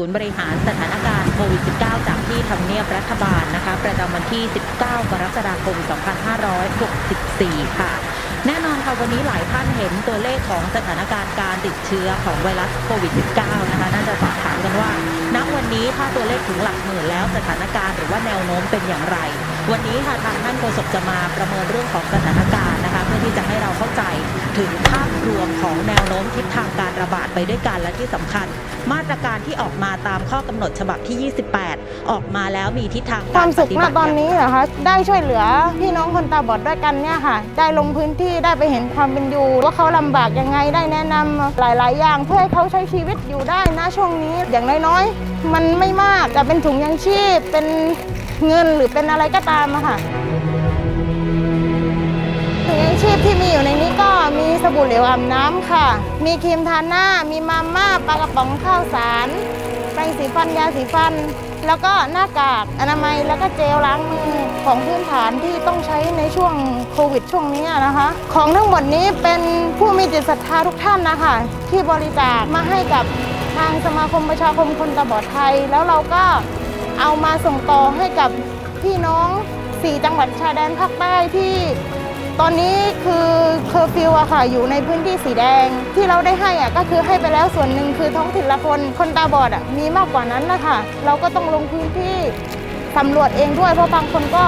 ศูนย์บริหารสถานการณ์โควิด -19 จากที่ทำเนียบรัฐบาลนะคะ ประจำวันที่ 19 กรกฎาคม 2564 ค่ะ แน่นอนค่ะวันนี้หลายท่านเห็นตัวเลขของสถานการณ์การติดเชื้อของไวรัสโควิด -19 นะคะ น่าจะสอบถามกันว่า ณ วันนี้ถ้าตัวเลขถึงหลักหมื่นแล้วสถานการณ์หรือว่าแนวโน้มเป็นอย่างไร วันนี้ค่ะทางท่านโฆษกจะมาประเมินเรื่องของสถานการณ์นะคะ เพื่อที่จะให้เราเข้าใจถึงภาพรวมของแนวโน้มทิศทางการระบาดไปด้วยกันและที่สำคัญ มาตรการที่ออกมาตามข้อกำหนดฉบับที่ 28 ออกมาแล้วมีทิศทางคกาวารมปสุขฏิบัติตอนอย่างไรนี้เหรอคะได้ช่วยเหลือพี่น้องคนตาบอดด้วยกันเนี่ยค่ะ ได้ลงพื้นที่ได้ไปเห็นความเป็นอยู่ ว่าเขาลำบากยังไงได้แนะนำหลาย ๆ อย่างเพื่อให้เขาใช้ชีวิตอยู่ได้นะช่วงนี้อย่างน้อยๆมันไม่มากจะเป็นถุงยังชีพเป็น เงินหรือเป็นอะไรก็ตามอะค่ะถุงยังชีพที่มีอยู่ในนี้ก็มีสบู่เหลวอาบน้ำค่ะ มีครีมทาหน้า มีมาม่าปลากระป๋องข้าวสารแปรงสีฟันยาสีฟัน แล้วก็หน้ากากอนามัยแล้วก็เจลล้างมือของพื้นฐานที่ต้องใช้ในช่วงโควิดช่วงนี้นะคะ ของทั้งหมดนี้เป็นผู้มีจิตศรัทธาทุกท่านนะคะ ที่บริจาคมาให้กับทางสมาคมประชาคมคนตาบอดไทย แล้วเราก็ เอามาส่งต่อให้กับพี่น้อง4จังหวัดชายแดนภาคใต้ที่ตอนนี้คือเคอร์ฟิวอะค่ะอยู่ในพื้นที่สีแดง ที่เราได้ให้อะก็คือให้ไปแล้วส่วนหนึ่งคือท้องถิ่นละคนคนตาบอดอะมีมากกว่านั้นนะคะเราก็ต้องลงพื้นที่สำรวจเองด้วยเพราะบางคนก็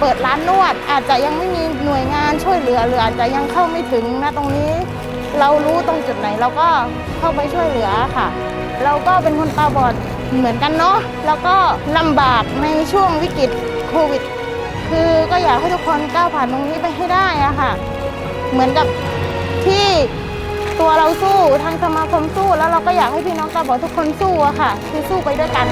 เปิดร้านนวด อาจจะยังไม่มีหน่วยงานช่วยเหลือหรืออาจจะยังเข้าไม่ถึงนะตรงนี้ เรารู้ตรงจุดไหนเราก็เข้าไปช่วยเหลือค่ะ เราก็เป็นคนตาบอด เหมือนกันเนาะแล้วก็ลำบากในช่วงวิกฤตโควิด คือก็อยากให้ทุกคนก้าวผ่านตรงนี้ไปให้ได้อะค่ะ เหมือนกับที่ตัวเราสู้ทางสมาคมสู้แล้วเราก็อยากให้พี่น้องตาบอดทุกคนสู้อะค่ะ คือสู้ไปด้วยกัน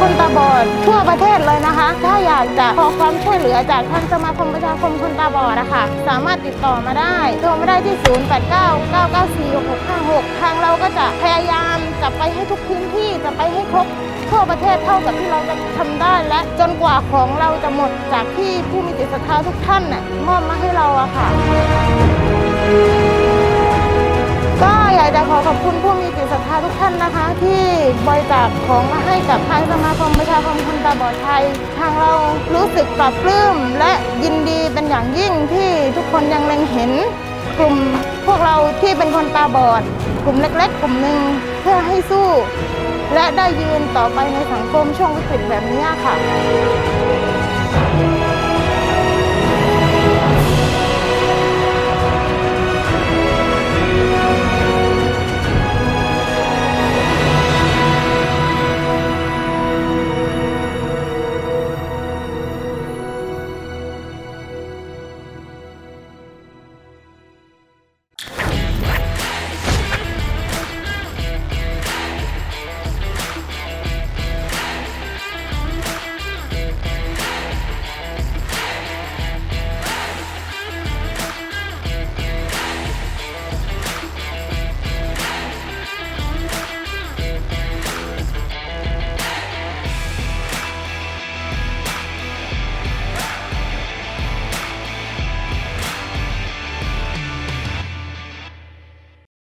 คนตาบอดทั่วประเทศเลยนะคะ ถ้าอยากจะขอความช่วยเหลือจากทางสมาคมประชาคมคนตาบอดนะคะสามารถติดต่อมาได้โทรมาได้ที่ 0899946656 ทางเราก็จะพยายามจะไปให้ทุกพื้นที่จะไปให้ครบทั่วประเทศเท่ากับที่เราจะทำได้และจนกว่าของเราจะหมดจากที่ผู้มีจิตศรัทธาทุกท่านน่ะมอบมาให้เราอะค่ะ ก็อยากจะขอขอบคุณผู้ ทุกท่านนะคะ ที่บริจาคของมาให้กับทางสมาคมประชาคมคนตาบอดไทย ทางเรารู้สึกปลาบปลื้มและยินดีเป็นอย่างยิ่งที่ทุกคนยังเล็งเห็น กลุ่มพวกเราที่เป็นคนตาบอด กลุ่มเล็กๆ กลุ่มหนึ่งเพื่อให้สู้ และได้ยืนต่อไปในสังคมช่วงวิกฤตแบบนี้ค่ะ